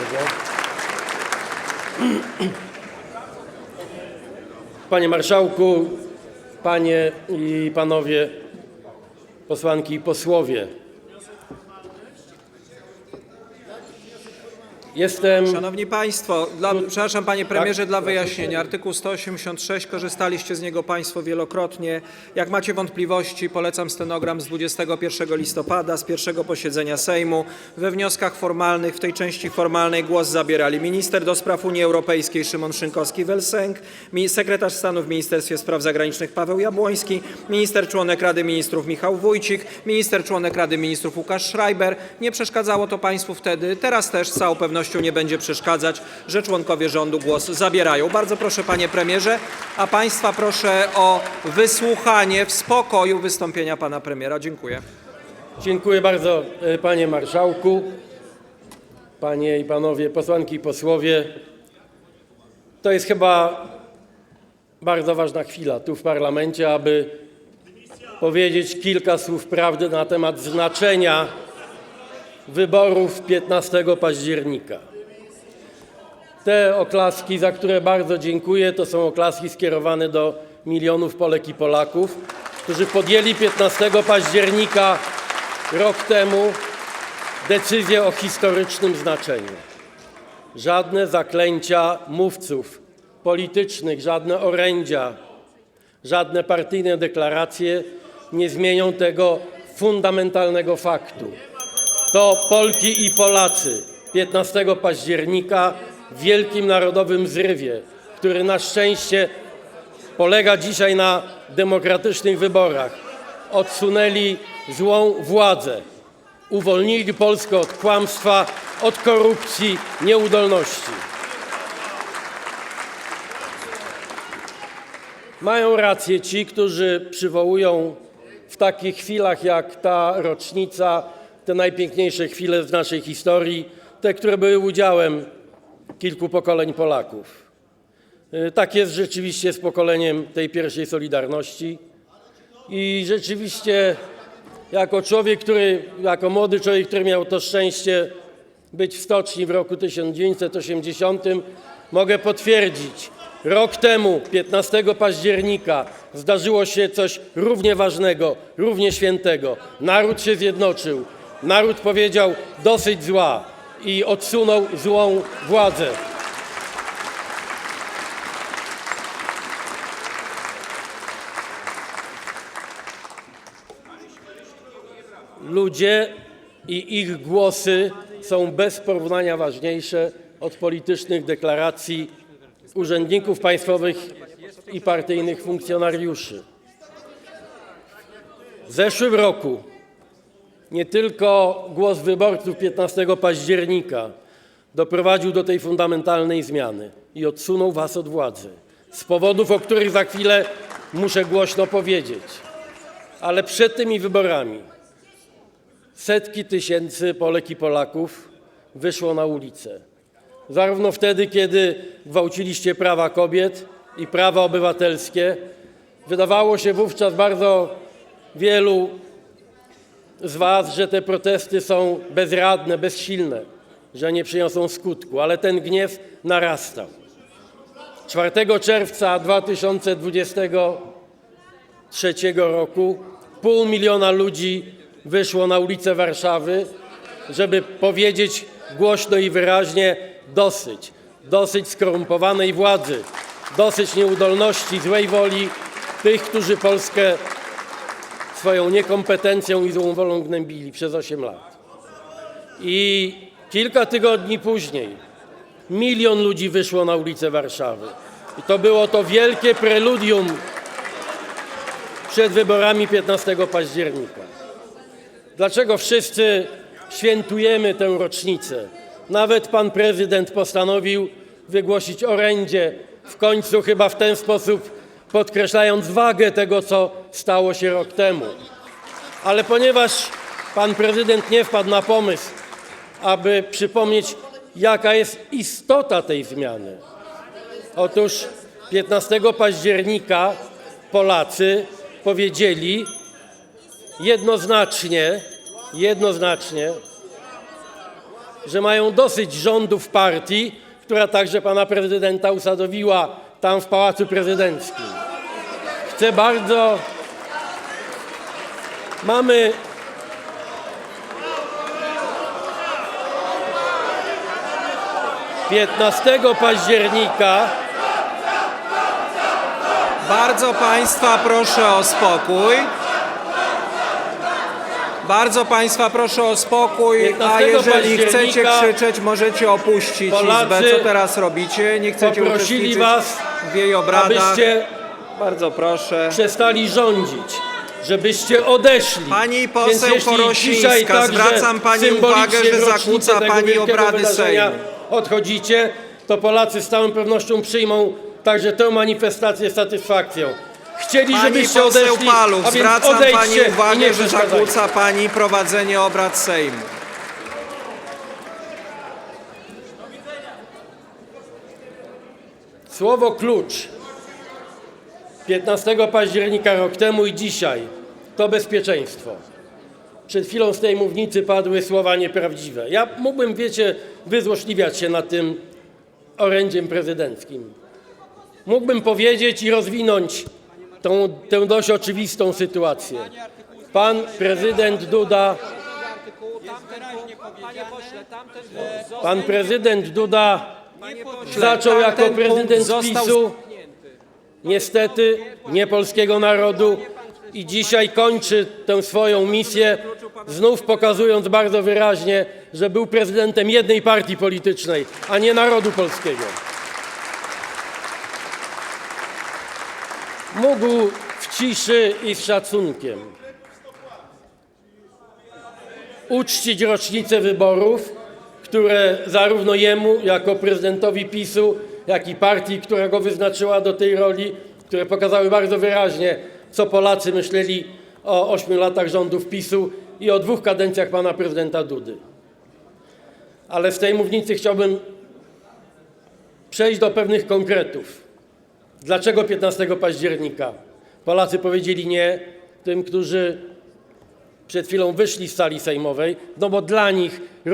bardzo. Panie Marszałku, Panie i Panowie posłanki i posłowie. Jestem Szanowni Państwo, dla, przepraszam Panie Premierze, dla wyjaśnienia. Artykuł 186, korzystaliście z niego Państwo wielokrotnie. Jak macie wątpliwości, polecam stenogram z 21 listopada, z pierwszego posiedzenia Sejmu. We wnioskach formalnych, w tej części formalnej głos zabierali minister do spraw Unii Europejskiej Szymon Szynkowski-Welsenk, sekretarz stanu w Ministerstwie Spraw Zagranicznych Paweł Jabłoński, minister członek Rady Ministrów Michał Wójcik, minister członek Rady Ministrów Łukasz Schreiber. Nie przeszkadzało to Państwu wtedy, teraz też z całą pewnością nie będzie przeszkadzać, że członkowie rządu głos zabierają. Bardzo proszę Panie Premierze, a Państwa proszę o wysłuchanie w spokoju wystąpienia Pana Premiera. Dziękuję. Dziękuję bardzo, e, panie marszałku, panie i panowie posłanki i posłowie. To jest chyba bardzo ważna chwila tu w parlamencie, aby powiedzieć kilka słów prawdy na temat znaczenia wyborów 15 października. Te oklaski, za które bardzo dziękuję, to są oklaski skierowane do milionów Polek i Polaków, którzy podjęli 15 października rok temu decyzję o historycznym znaczeniu. Żadne zaklęcia mówców politycznych, żadne orędzia, żadne partyjne deklaracje nie zmienią tego fundamentalnego faktu. To Polki i Polacy 15 października w wielkim narodowym zrywie, który na szczęście polega dzisiaj na demokratycznych wyborach, odsunęli złą władzę, uwolnili Polskę od kłamstwa, od korupcji, nieudolności. Mają rację ci, którzy przywołują w takich chwilach jak ta rocznica te najpiękniejsze chwile z naszej historii, te, które były udziałem kilku pokoleń Polaków. Y, Tak jest rzeczywiście z pokoleniem tej pierwszej Solidarności. I rzeczywiście, jako człowiek, który, jako młody człowiek, który miał to szczęście być w stoczni w roku 1980, mogę potwierdzić, rok temu, 15 października, zdarzyło się coś równie ważnego, równie świętego. Naród się zjednoczył, naród powiedział dosyć zła i odsunął złą władzę. Ludzie i ich głosy są bez porównania ważniejsze od politycznych deklaracji urzędników państwowych i partyjnych funkcjonariuszy. W zeszłym roku nie tylko głos wyborców 15 października doprowadził do tej fundamentalnej zmiany i odsunął was od władzy z powodów, o których za chwilę muszę głośno powiedzieć. Ale przed tymi wyborami setki tysięcy Polek i Polaków wyszło na ulicę. Zarówno wtedy, kiedy gwałciliście prawa kobiet i prawa obywatelskie, wydawało się wówczas bardzo wielu z Was, że te protesty są bezradne, bezsilne, że nie przyniosą skutku, ale ten gniew narastał. 4 czerwca 2023 roku pół miliona ludzi wyszło na ulice Warszawy, żeby powiedzieć głośno i wyraźnie dosyć. Dosyć skorumpowanej władzy, dosyć nieudolności, złej woli tych, którzy Polskę swoją niekompetencją i złą wolą gnębili przez 8 lat. I kilka tygodni później milion ludzi wyszło na ulice Warszawy. I to było to wielkie preludium przed wyborami 15 października. Dlaczego wszyscy świętujemy tę rocznicę? Nawet pan prezydent postanowił wygłosić orędzie, w końcu chyba w ten sposób podkreślając wagę tego, co stało się rok temu. Ale ponieważ pan prezydent nie wpadł na pomysł, aby przypomnieć, jaka jest istota tej zmiany. Otóż 15 października Polacy powiedzieli jednoznacznie, jednoznacznie, że mają dosyć rządów partii, która także pana prezydenta usadowiła tam w Pałacu Prezydenckim. Chcę bardzo. Mamy. Piętnastego października Bardzo Państwa proszę o spokój. Bardzo Państwa proszę o spokój, a 15 jeżeli chcecie października krzyczeć, możecie opuścić Polacy Izbę. Co teraz robicie? Nie chcecie poprosili uczestniczyć was, w jej obradach. abyście Bardzo proszę. przestali rządzić, żebyście odeszli. Pani Więc poseł jeśli dzisiaj także zwracam pani symbolicznie uwagę, że w rocznicę zakłóca tego pani wielkiego obrady wydarzenia Sejmu. Odchodzicie, to Polacy z całą pewnością przyjmą także tę manifestację z satysfakcją. Chcieli, Pani żebyście poseł odeszli, Palów, a więc zwracam odejdźcie pani i nie uwagę, że przeszkadzajcie. zakłóca pani prowadzenie obrad Sejmu. Słowo klucz 15 października rok temu i dzisiaj to bezpieczeństwo. Przed chwilą z tej mównicy padły słowa nieprawdziwe. Ja mógłbym, wiecie, wyzłośliwiać się nad tym orędziem prezydenckim. Mógłbym powiedzieć i rozwinąć tą, tę dość oczywistą sytuację. Pan prezydent Duda, pan prezydent Duda zaczął jako prezydent PiSu, niestety nie polskiego narodu i dzisiaj kończy tę swoją misję, znów pokazując bardzo wyraźnie, że był prezydentem jednej partii politycznej, a nie narodu polskiego. Mógł w ciszy i z szacunkiem uczcić rocznicę wyborów, które zarówno jemu, jako prezydentowi PiSu, jak i partii, która go wyznaczyła do tej roli, które pokazały bardzo wyraźnie, co Polacy myśleli o ośmiu latach rządów PiSu i o dwóch kadencjach pana prezydenta Dudy. Ale z tej mównicy chciałbym przejść do pewnych konkretów. Dlaczego 15 października? Polacy powiedzieli nie tym, którzy przed chwilą wyszli z sali sejmowej, no bo dla nich rocznica